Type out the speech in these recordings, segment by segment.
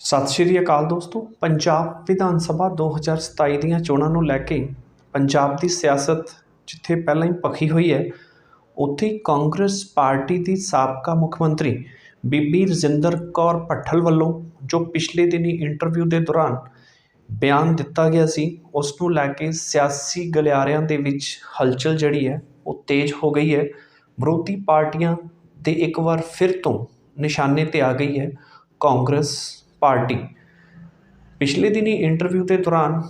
ਸਤਿ ਸ਼੍ਰੀ ਅਕਾਲ ਦੋਸਤੋ। ਪੰਜਾਬ ਵਿਧਾਨ ਸਭਾ 2027 ਦੀਆਂ ਚੋਣਾਂ ਨੂੰ ਲੈ ਕੇ ਪੰਜਾਬ ਦੀ ਸਿਆਸਤ ਜਿੱਥੇ ਪਹਿਲਾਂ ਹੀ ਪਖੀ ਹੋਈ ਹੈ, ਉੱਥੇ ਕਾਂਗਰਸ ਪਾਰਟੀ ਦੀ ਸਾਬਕਾ ਮੁੱਖ ਮੰਤਰੀ ਬੀਬੀ ਰਜਿੰਦਰ ਕੌਰ ਭੱਠਲ ਵੱਲੋਂ ਜੋ ਪਿਛਲੇ ਦਿਨੀ ਇੰਟਰਵਿਊ ਦੇ ਦੌਰਾਨ ਬਿਆਨ ਦਿੱਤਾ ਗਿਆ ਸੀ, ਉਸ ਨੂੰ ਲੈ ਕੇ ਸਿਆਸੀ ਗਲਿਆਰਿਆਂ ਦੇ ਵਿੱਚ ਹਲਚਲ ਜਿਹੜੀ ਹੈ, ਉਹ ਤੇਜ਼ ਹੋ ਗਈ ਹੈ। ਵਿਰੋਧੀ ਪਾਰਟੀਆਂ ਦੇ ਇੱਕ ਵਾਰ ਫਿਰ ਤੋਂ ਨਿਸ਼ਾਨੇ ਤੇ ਆ ਗਈ ਹੈ ਕਾਂਗਰਸ ਪਾਰਟੀ। ਪਿਛਲੇ ਦਿਨੀ ਇੰਟਰਵਿਊ ਦੇ ਦੌਰਾਨ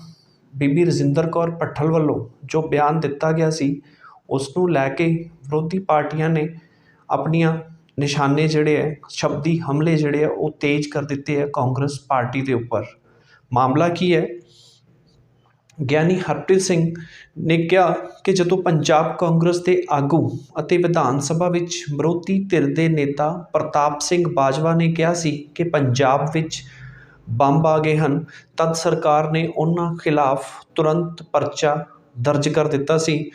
ਬੀਬੀ ਰਜਿੰਦਰ ਕੌਰ ਭੱਠਲ ਵੱਲੋਂ ਜੋ ਬਿਆਨ ਦਿੱਤਾ ਗਿਆ ਸੀ ਉਸ ਨੂੰ ਲੈ ਕੇ ਵਿਰੋਧੀ ਪਾਰਟੀਆਂ ਨੇ ਆਪਣੀਆਂ ਨਿਸ਼ਾਨੇ ਜਿਹੜੇ ਹੈ ਸ਼ਬਦੀ ਹਮਲੇ ਜਿਹੜੇ ਆ ਉਹ ਤੇਜ਼ ਕਰ ਦਿੱਤੇ ਹੈ ਕਾਂਗਰਸ ਪਾਰਟੀ ਦੇ ਉੱਪਰ। ਮਾਮਲਾ ਕੀ ਹੈ ਗਿਆਨੀ ਹਰਪ੍ਰੀਤ ਸਿੰਘ ਨੇ ਕਿਹਾ ਕਿ ਜਦੋਂ ਪੰਜਾਬ ਕਾਂਗਰਸ ਦੇ ਆਗੂ ਅਤੇ ਵਿਧਾਨ ਸਭਾ ਵਿੱਚ ਵਿਰੋਧੀ ਧਿਰ ਦੇ ਨੇਤਾ ਪ੍ਰਤਾਪ ਸਿੰਘ ਬਾਜਵਾ ਨੇ ਕਿਹਾ ਸੀ ਕਿ ਪੰਜਾਬ ਵਿੱਚ ਬੰਬ ਆ ਗਏ ਹਨ, ਤਦ ਸਰਕਾਰ ਨੇ ਉਹਨਾਂ ਖਿਲਾਫ ਤੁਰੰਤ ਪਰਚਾ ਦਰਜ ਕਰ ਦਿੱਤਾ ਸੀ।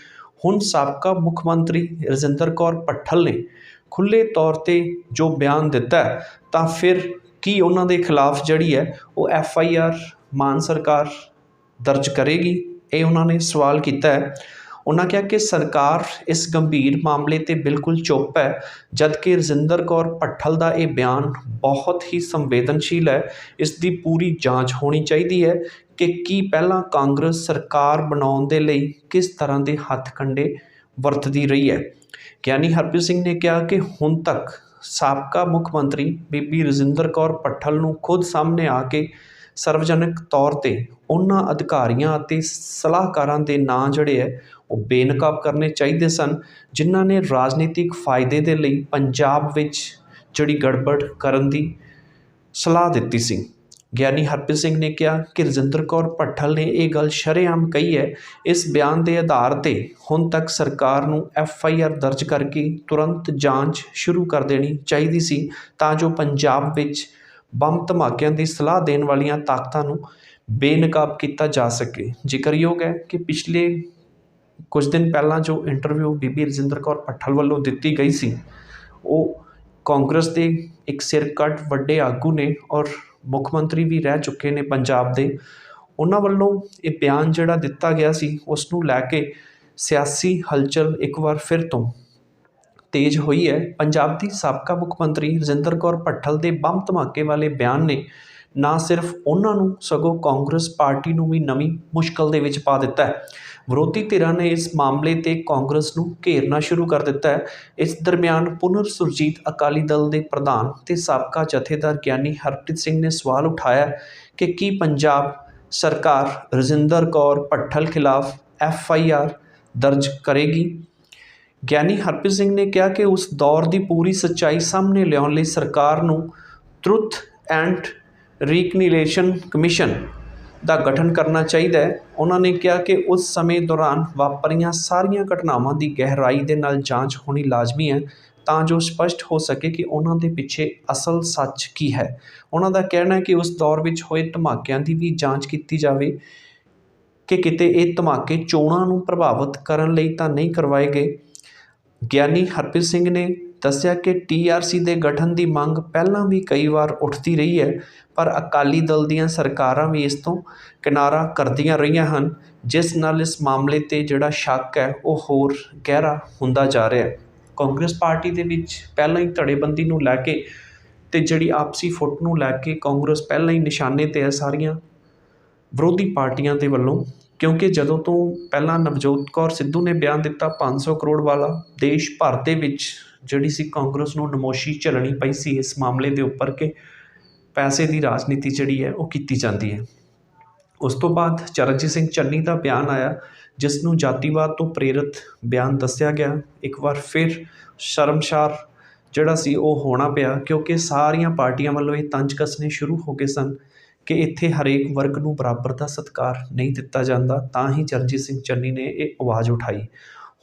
ਹੁਣ ਸਾਬਕਾ ਮੁੱਖ ਮੰਤਰੀ ਰਜਿੰਦਰ ਕੌਰ ਭੱਠਲ ਨੇ ਖੁੱਲੇ ਤੌਰ ਤੇ ਜੋ ਬਿਆਨ ਦਿੱਤਾ ਤਾਂ ਫਿਰ ਕੀ ਉਹਨਾਂ ਦੇ ਖਿਲਾਫ ਜਿਹੜੀ ਹੈ ਉਹ ਐਫ ਆਈ ਆਰ ਮਾਨ ਸਰਕਾਰ ਦਰਜ ਕਰੇਗੀ। ਇਹ ਉਹਨਾਂ ਨੇ ਸਵਾਲ ਕੀਤਾ ਹੈ। ਉਹਨਾਂ ਕਿਹਾ ਕਿ ਸਰਕਾਰ ਇਸ ਗੰਭੀਰ ਮਾਮਲੇ ਤੇ ਬਿਲਕੁਲ ਚੁੱਪ ਹੈ, ਜਦਕਿ ਰਜਿੰਦਰ ਕੌਰ ਭੱਠਲ ਦਾ ਇਹ ਬਿਆਨ ਬਹੁਤ ਹੀ ਸੰਵੇਦਨਸ਼ੀਲ ਹੈ। ਇਸ ਦੀ ਪੂਰੀ ਜਾਂਚ ਹੋਣੀ ਚਾਹੀਦੀ ਹੈ ਕਿ ਕੀ ਪਹਿਲਾਂ ਕਾਂਗਰਸ ਸਰਕਾਰ ਬਣਾਉਣ ਦੇ ਲਈ ਕਿਸ ਤਰ੍ਹਾਂ ਦੇ ਹੱਥ ਕੰਡੇ ਵਰਤਦੀ ਰਹੀ ਹੈ। ਗਿਆਨੀ ਹਰਪ੍ਰੀਤ ਸਿੰਘ ਨੇ ਕਿਹਾ ਕਿ ਹੁਣ ਤੱਕ ਸਾਬਕਾ ਮੁੱਖ ਮੰਤਰੀ ਬੀਬੀ ਰਜਿੰਦਰ ਕੌਰ ਭੱਠਲ ਨੂੰ ਖੁਦ ਸਾਹਮਣੇ ਆ ਕੇ ਸਰਵਜਨਕ ਤੌਰ ਤੇ ਉਹਨਾਂ ਅਧਿਕਾਰੀਆਂ ਅਤੇ ਸਲਾਹਕਾਰਾਂ ਦੇ ਨਾਂ ਜਿਹੜੇ ਹੈ, ਉਹ ਬੇਨਕਾਬ ਕਰਨੇ ਚਾਹੀਦੇ ਸਨ, ਜਿਨ੍ਹਾਂ ਨੇ ਰਾਜਨੀਤਿਕ ਫਾਇਦੇ ਦੇ ਲਈ ਪੰਜਾਬ ਵਿੱਚ ਜਿਹੜੀ ਗੜਬੜ ਕਰਨ ਦੀ ਸਲਾਹ ਦਿੱਤੀ ਸੀ। ਗਿਆਨੀ ਹਰਪ੍ਰੀਤ ਸਿੰਘ ਨੇ ਕਿਹਾ ਕਿ ਰਜਿੰਦਰ ਕੌਰ ਭੱਠਲ ਨੇ ਇਹ ਗੱਲ ਸ਼ਰੇਆਮ ਕਹੀ ਹੈ। ਇਸ ਬਿਆਨ ਦੇ ਆਧਾਰ ਤੇ ਹੁਣ ਤੱਕ ਸਰਕਾਰ ਨੂੰ ਐਫ ਆਈ ਆਰ ਦਰਜ ਕਰਕੇ ਤੁਰੰਤ ਜਾਂਚ ਸ਼ੁਰੂ ਕਰ ਦੇਣੀ ਚਾਹੀਦੀ ਸੀ, ਤਾਂ ਜੋ ਪੰਜਾਬ ਵਿੱਚ ਬੰਬ ਧਮਾਕਿਆਂ ਦੀ ਸਲਾਹ ਦੇਣ ਵਾਲੀਆਂ ਤਾਕਤਾਂ ਨੂੰ ਬੇਨਕਾਬ ਕੀਤਾ ਜਾ ਸਕੇ। ਜ਼ਿਕਰਯੋਗ ਹੈ ਕਿ ਪਿਛਲੇ ਕੁਝ ਦਿਨ ਪਹਿਲਾਂ ਜੋ ਇੰਟਰਵਿਊ ਬੀਬੀ ਰਜਿੰਦਰ ਕੌਰ ਭੱਠਲ ਵੱਲੋਂ ਦਿੱਤੀ ਗਈ ਸੀ, ਉਹ ਕਾਂਗਰਸ ਦੇ ਇੱਕ ਸਿਰਕੱਢ ਵੱਡੇ ਆਗੂ ਨੇ ਔਰ ਮੁੱਖ ਮੰਤਰੀ ਵੀ ਰਹਿ ਚੁੱਕੇ ਨੇ ਪੰਜਾਬ ਦੇ, ਉਹਨਾਂ ਵੱਲੋਂ ਇਹ ਬਿਆਨ ਜਿਹੜਾ ਦਿੱਤਾ ਗਿਆ ਸੀ, ਉਸ ਨੂੰ ਲੈ ਕੇ ਸਿਆਸੀ ਹਲਚਲ ਇੱਕ ਵਾਰ ਫਿਰ ਤੋਂ ਤੇਜ਼ ਹੋਈ ਹੈ। ਪੰਜਾਬ ਦੀ ਸਾਬਕਾ ਮੁੱਖ ਮੰਤਰੀ ਰਜਿੰਦਰ ਕੌਰ ਭੱਠਲ ਦੇ ਬੰਬ ਧਮਾਕੇ ਵਾਲੇ ਬਿਆਨ ਨੇ ਨਾ ਸਿਰਫ ਉਹਨਾਂ ਨੂੰ, ਸਗੋਂ ਕਾਂਗਰਸ ਪਾਰਟੀ ਨੂੰ ਵੀ ਨਵੀਂ ਮੁਸ਼ਕਲ ਦੇ ਵਿੱਚ ਪਾ ਦਿੱਤਾ ਹੈ। ਵਿਰੋਧੀ ਧਿਰਾਂ ਨੇ ਇਸ ਮਾਮਲੇ ਤੇ ਕਾਂਗਰਸ ਨੂੰ ਘੇਰਨਾ ਸ਼ੁਰੂ ਕਰ ਦਿੱਤਾ ਹੈ। ਇਸ ਦਰਮਿਆਨ ਪੁਨਰ ਸੁਰਜੀਤ ਅਕਾਲੀ ਦਲ ਦੇ ਪ੍ਰਧਾਨ ਤੇ ਸਾਬਕਾ ਜਥੇਦਾਰ ਗਿਆਨੀ ਹਰਪ੍ਰੀਤ ਸਿੰਘ ਨੇ ਸਵਾਲ ਉਠਾਇਆ ਕਿ ਕੀ ਪੰਜਾਬ ਸਰਕਾਰ ਰਜਿੰਦਰ ਕੌਰ ਭੱਠਲ ਖਿਲਾਫ ਐਫ ਆਈ ਆਰ ਦਰਜ ਕਰੇਗੀ? ਗਿਆਨੀ ਹਰਪ੍ਰੀਤ ਸਿੰਘ ਨੇ ਕਿਹਾ ਕਿ ਉਸ ਦੌਰ ਦੀ ਪੂਰੀ ਸੱਚਾਈ ਸਾਹਮਣੇ ਲਿਆਉਣ ਲਈ ਸਰਕਾਰ ਨੂੰ ਟਰੁੱਥ ਐਂਡ ਰੀਕਨੀਲੇਸ਼ਨ ਕਮਿਸ਼ਨ ਦਾ ਗਠਨ ਕਰਨਾ ਚਾਹੀਦਾ ਹੈ। ਉਹਨਾਂ ਨੇ ਕਿਹਾ ਕਿ ਉਸ ਸਮੇਂ ਦੌਰਾਨ ਵਾਪਰੀਆਂ ਸਾਰੀਆਂ ਘਟਨਾਵਾਂ ਦੀ ਗਹਿਰਾਈ ਦੇ ਨਾਲ ਜਾਂਚ ਹੋਣੀ ਲਾਜ਼ਮੀ ਹੈ, ਤਾਂ ਜੋ ਸਪਸ਼ਟ ਹੋ ਸਕੇ ਕਿ ਉਹਨਾਂ ਦੇ ਪਿੱਛੇ ਅਸਲ ਸੱਚ ਕੀ ਹੈ। ਉਹਨਾਂ ਦਾ ਕਹਿਣਾ ਹੈ ਕਿ ਉਸ ਦੌਰ ਵਿੱਚ ਹੋਏ ਧਮਾਕਿਆਂ ਦੀ ਵੀ ਜਾਂਚ ਕੀਤੀ ਜਾਵੇ ਕਿ ਕਿਤੇ ਇਹ ਧਮਾਕੇ ਚੋਣਾਂ ਨੂੰ ਪ੍ਰਭਾਵਿਤ ਕਰਨ ਲਈ ਤਾਂ ਨਹੀਂ ਕਰਵਾਏ ਗਏ। ਗਿਆਨੀ ਹਰਪ੍ਰੀਤ ਸਿੰਘ ਨੇ ਦੱਸਿਆ ਕਿ ਟੀਆਰਸੀ ਦੇ ਗਠਨ ਦੀ ਮੰਗ ਪਹਿਲਾਂ ਵੀ ਕਈ ਵਾਰ ਉੱਠਦੀ ਰਹੀ ਹੈ, ਪਰ ਅਕਾਲੀ ਦਲ ਦੀਆਂ ਸਰਕਾਰਾਂ ਵੀ ਇਸ ਤੋਂ ਕਿਨਾਰਾ ਕਰਦੀਆਂ ਰਹੀਆਂ ਹਨ, ਜਿਸ ਨਾਲ ਇਸ ਮਾਮਲੇ ਤੇ ਜਿਹੜਾ ਸ਼ੱਕ ਹੈ, ਉਹ ਹੋਰ ਗਹਿਰਾ ਹੁੰਦਾ ਜਾ ਰਿਹਾ ਹੈ। ਕਾਂਗਰਸ ਪਾਰਟੀ ਦੇ ਵਿੱਚ ਪਹਿਲਾਂ ਹੀ ਧੜੇਬੰਦੀ ਨੂੰ ਲੈ ਕੇ ਤੇ ਜਿਹੜੀ ਆਪਸੀ ਫੁੱਟ ਨੂੰ ਲੈ ਕੇ ਕਾਂਗਰਸ ਪਹਿਲਾਂ ਹੀ ਨਿਸ਼ਾਨੇ ਤੇ ਹੈ ਸਾਰੀਆਂ ਵਿਰੋਧੀ ਪਾਰਟੀਆਂ ਦੇ ਵੱਲੋਂ। ਕਿਉਂਕਿ ਜਦੋਂ ਤੋਂ ਪਹਿਲਾਂ ਨਵਜੋਤ ਕੌਰ ਸਿੱਧੂ ਨੇ ਬਿਆਨ ਦਿੱਤਾ ਪੰਜ ਸੌ ਕਰੋੜ ਵਾਲਾ, ਦੇਸ਼ ਭਰ ਦੇ ਵਿੱਚ ਜਿਹੜੀ ਸੀ ਕਾਂਗਰਸ ਨੂੰ ਨਮੋਸ਼ੀ ਝੱਲਣੀ ਪਈ ਸੀ ਇਸ ਮਾਮਲੇ ਦੇ ਉੱਪਰ ਕਿ ਪੈਸੇ ਦੀ ਰਾਜਨੀਤੀ ਜਿਹੜੀ ਹੈ ਉਹ ਕੀਤੀ ਜਾਂਦੀ ਹੈ। ਉਸ ਤੋਂ ਬਾਅਦ ਚਰਨਜੀਤ ਸਿੰਘ ਚੰਨੀ ਦਾ ਬਿਆਨ ਆਇਆ, ਜਿਸ ਨੂੰ ਜਾਤੀਵਾਦ ਤੋਂ ਪ੍ਰੇਰਿਤ ਬਿਆਨ ਦੱਸਿਆ ਗਿਆ। ਇੱਕ ਵਾਰ ਫਿਰ ਸ਼ਰਮਸ਼ਾਰ ਜਿਹੜਾ ਸੀ ਉਹ ਹੋਣਾ ਪਿਆ, ਕਿਉਂਕਿ ਸਾਰੀਆਂ ਪਾਰਟੀਆਂ ਵੱਲੋਂ ਇਹ ਤੰਜ ਕੱਸਣੇ ਸ਼ੁਰੂ ਹੋ ਗਏ ਸਨ ਕਿ ਇੱਥੇ ਹਰੇਕ ਵਰਗ ਨੂੰ ਬਰਾਬਰ ਦਾ ਸਤਿਕਾਰ ਨਹੀਂ ਦਿੱਤਾ ਜਾਂਦਾ, ਤਾਂ ਹੀ ਚਰਨਜੀਤ ਸਿੰਘ ਚੰਨੀ ਨੇ ਇਹ ਆਵਾਜ਼ ਉਠਾਈ।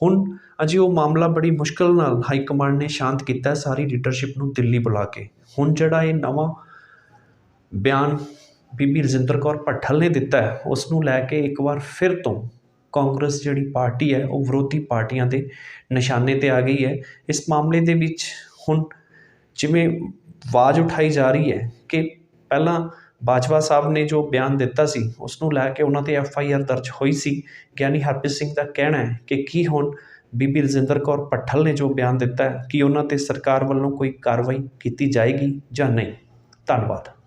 ਹੁਣ ਅਜੇ ਉਹ ਮਾਮਲਾ ਬੜੀ ਮੁਸ਼ਕਲ ਨਾਲ ਹਾਈ ਕਮਾਂਡ ਨੇ ਸ਼ਾਂਤ ਕੀਤਾ ਸਾਰੀ ਲੀਡਰਸ਼ਿਪ ਨੂੰ ਦਿੱਲੀ ਬੁਲਾ ਕੇ। ਹੁਣ ਜਿਹੜਾ ਇਹ ਨਵਾਂ ਬਿਆਨ ਬੀਬੀ ਰਜਿੰਦਰ ਕੌਰ ਭੱਠਲ ਨੇ ਦਿੱਤਾ ਉਸ ਨੂੰ ਲੈ ਕੇ ਇੱਕ ਵਾਰ ਫਿਰ ਤੋਂ ਕਾਂਗਰਸ ਜਿਹੜੀ ਪਾਰਟੀ ਹੈ, ਉਹ ਵਿਰੋਧੀ ਪਾਰਟੀਆਂ ਦੇ ਨਿਸ਼ਾਨੇ ਤੇ ਆ ਗਈ ਹੈ। ਇਸ ਮਾਮਲੇ ਦੇ ਵਿੱਚ ਹੁਣ ਜਿਵੇਂ ਆਵਾਜ਼ ਉਠਾਈ ਜਾ ਰਹੀ ਹੈ ਕਿ ਪਹਿਲਾਂ ਬਾਜਵਾ ਸਾਹਿਬ ਨੇ ਜੋ ਬਿਆਨ ਦਿੱਤਾ ਸੀ ਉਸ ਨੂੰ ਲੈ ਕੇ ਉਹਨਾਂ ਤੇ ਐਫ ਆਈ ਆਰ ਦਰਜ ਹੋਈ ਸੀ। ਗਿਆਨੀ ਹਰਪ੍ਰੀਤ ਸਿੰਘ ਦਾ ਕਹਿਣਾ ਹੈ ਕਿ ਕੀ ਹੁਣ ਬੀਬੀ ਰਜਿੰਦਰ ਕੌਰ ਭੱਠਲ ਨੇ ਜੋ ਬਿਆਨ ਦਿੱਤਾ ਕਿ ਉਹਨਾਂ ਤੇ ਸਰਕਾਰ ਵੱਲੋਂ ਕੋਈ ਕਾਰਵਾਈ ਕੀਤੀ ਜਾਏਗੀ ਜਾਂ ਨਹੀਂ? ਧੰਨਵਾਦ।